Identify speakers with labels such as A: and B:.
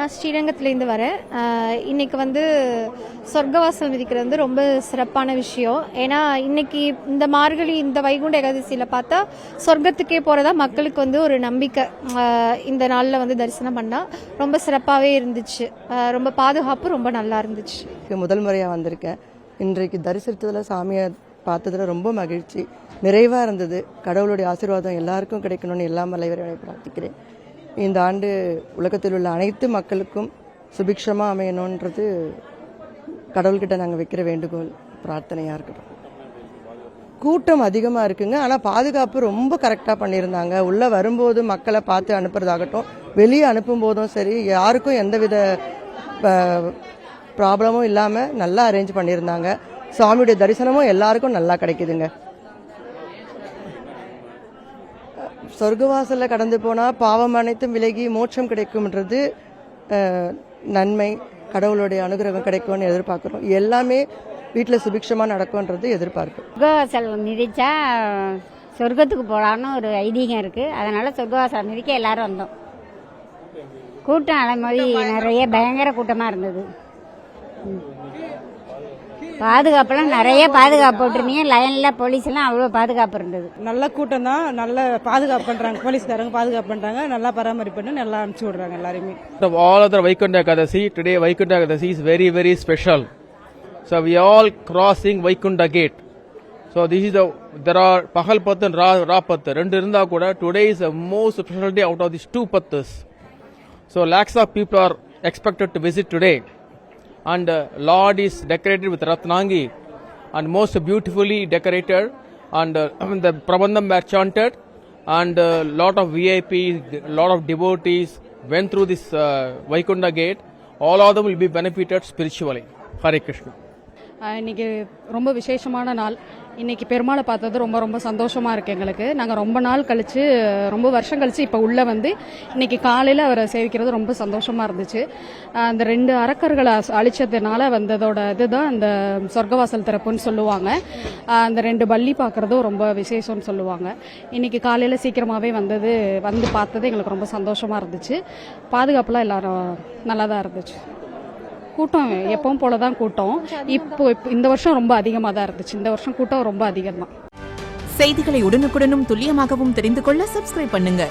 A: நான் ஸ்ரீரங்கத்துலேருந்து வரேன். இன்றைக்கி இன்னைக்கு வந்து சொர்க்கவாசல் விதிக்கிறது வந்து ரொம்ப சிறப்பான விஷயம். ஏன்னா இன்னைக்கு இந்த மார்கழி இந்த வைகுண்ட ஏகாதசியில் பார்த்தா சொர்க்கத்துக்கே போகிறதா மக்களுக்கு வந்து ஒரு நம்பிக்கை. இந்த நாளில் வந்து தரிசனம் பண்ணால் ரொம்ப சிறப்பாகவே இருந்துச்சு. ரொம்ப பாதுகாப்பு ரொம்ப நல்லா இருந்துச்சு.
B: முதல் முறையாக வந்திருக்கேன். இன்றைக்கு தரிசித்ததில் சாமியை பார்த்ததுல ரொம்ப மகிழ்ச்சி. நிறைவாக இருந்தது. கடவுளுடைய ஆசீர்வாதம் எல்லாருக்கும் கிடைக்கணும்னு எல்லா மலைவரை பிரார்த்திக்கிறேன். இந்த ஆண்டு உலகத்தில் உள்ள அனைத்து மக்களுக்கும் சுபிக்ஷமாக அமையணுன்றது கடவுள்கிட்ட நாங்கள் வைக்கிற வேண்டுகோள் பிரார்த்தனையாக இருக்கட்டும். கூட்டம் அதிகமாக இருக்குங்க. ஆனால் பாதுகாப்பு ரொம்ப கரெக்டாக பண்ணியிருந்தாங்க. உள்ளே வரும்போது மக்களை பார்த்து அனுப்புறதாகட்டும் வெளியே அனுப்பும் போதும் சரி யாருக்கும் எந்தவித ப்ராப்ளமும் இல்லாமல் நல்லா அரேஞ்ச் பண்ணியிருந்தாங்க. சுவாமியுடைய தரிசனமும் எல்லாருக்கும் நல்லா கிடைக்குதுங்க. சொர்க்கவாசலில் கடந்து போனால் பாவம் அனைத்தும் விலகி மோட்சம் கிடைக்கும்ன்றது நன்மை கடவுளுடைய அனுகிரகம் கிடைக்கும்னு எதிர்பார்க்குறோம். எல்லாமே வீட்டில் சுபிக்ஷமாக நடக்கும்ன்றது எதிர்பார்ப்பு
C: சொர்க்கவாசல் மிதிச்சா சொர்க்கத்துக்கு போகலான்னு ஒரு ஐதீகம் இருக்குது அதனால் சொர்க்கவாசல் மிதிக்க எல்லாரும் வந்தோம். கூட்டம் அலைமோதி நிறைய பயங்கர கூட்டமாக இருந்தது. பாதுகாப்புலாம் நிறைய பாதுகாப்பு போட்டிருந்தீங்க லைன்ல போலீஸ் எல்லாம் அவ்வளோ பாதுகாப்பு இருந்தது
D: நல்ல கூட்டம் தான் நல்ல பாதுகாப்பு பண்றாங்க போலீஸ்காரங்க பாதுகாப்பு பண்றாங்க நல்லா பராமரிப்பு பண்ணி நல்லா அனுப்பிச்சு விடுறாங்க
E: other Vaikunta Ekadasi, today Vaikunta Ekadasi is very, very special. So we all crossing Vaikunta gate. So this is the, there are Pahal Path and Ra, Ra Path. ரெண்டு இருந்தா கூட today is the most specialty out of these two paths. So lakhs of people are expected to visit today. And uh, Lord is decorated with Ratnangi and most beautifully decorated. And uh, the Prabandham were chanted and a lot of VIPs, lot of devotees went through this uh, Vaikunta gate. All of them will be benefited spiritually. Hare Krishna.
F: ஆஹ் இன்னைக்கு ரொம்ப விசேஷமான நாள் இன்னைக்கு பெருமாளை பார்த்தது ரொம்ப ரொம்ப சந்தோஷமா இருக்கு எங்களுக்கு. நாங்கள் ரொம்ப நாள் கழிச்சு ரொம்ப வருஷம் கழிச்சு இப்போ உள்ள வந்து இன்னைக்கு காலையில் அவரை சேவிக்கிறது ரொம்ப சந்தோஷமா இருந்துச்சு. அந்த ரெண்டு அரக்கர்களை அழிச்சதுனால வந்ததோட இதுதான் அந்த சொர்க்கவாசல் திறப்புன்னு சொல்லுவாங்க. அந்த ரெண்டு பள்ளி பார்க்கறதும் ரொம்ப விசேஷம்னு சொல்லுவாங்க. இன்னைக்கு காலையில் சீக்கிரமாகவே வந்தது வந்து பார்த்தது எங்களுக்கு ரொம்ப சந்தோஷமா இருந்துச்சு. பாதுகாப்புலாம் எல்லாரும் நல்லா தான் இருந்துச்சு. கூட்டம் எப்பவும் போல தான் கூட்டம் இப்போ இப்போ இந்த வருஷம் ரொம்ப அதிகமாக தான் இருந்துச்சு. இந்த வருஷம் கூட்டம் ரொம்ப அதிகம் தான்
G: செய்திகளை உடனுக்குடனும் துல்லியமாகவும் தெரிந்து கொள்ள சப்ஸ்கிரைப் பண்ணுங்க.